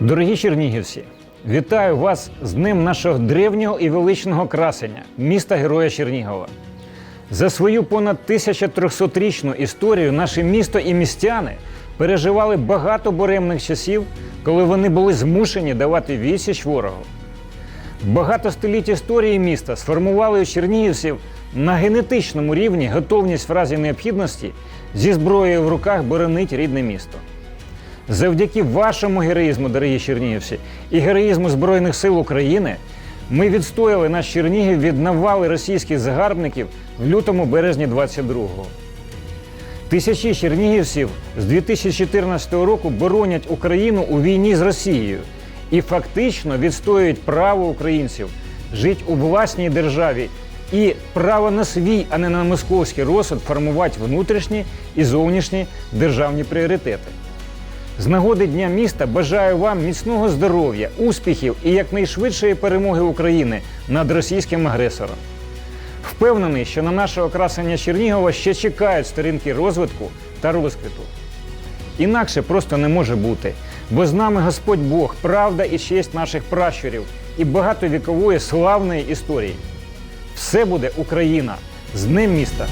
Дорогі чернігівці, вітаю вас з Днем нашого древнього і величного красення, міста Героя Чернігова. За свою понад 1300-річну історію наше місто і містяни переживали багато буремних часів, коли вони були змушені давати відсіч ворогу. Багато століть історії міста сформували у чернігівців на генетичному рівні готовність в разі необхідності зі зброєю в руках боронить рідне місто. Завдяки вашому героїзму, дорогі чернігівці, і героїзму Збройних сил України ми відстояли наш Чернігів від навали російських загарбників в лютому березні 22-го. Тисячі чернігівців з 2014 року боронять Україну у війні з Росією і фактично відстоюють право українців жити у власній державі і право на свій, а не на московський розсуд формувати внутрішні і зовнішні державні пріоритети. З нагоди Дня міста бажаю вам міцного здоров'я, успіхів і якнайшвидшої перемоги України над російським агресором. Впевнений, що на наше окрасення Чернігова ще чекають сторінки розвитку та розквіту. Інакше просто не може бути, бо з нами Господь Бог, правда і честь наших пращурів і багатовікової славної історії. Все буде Україна з Днем міста!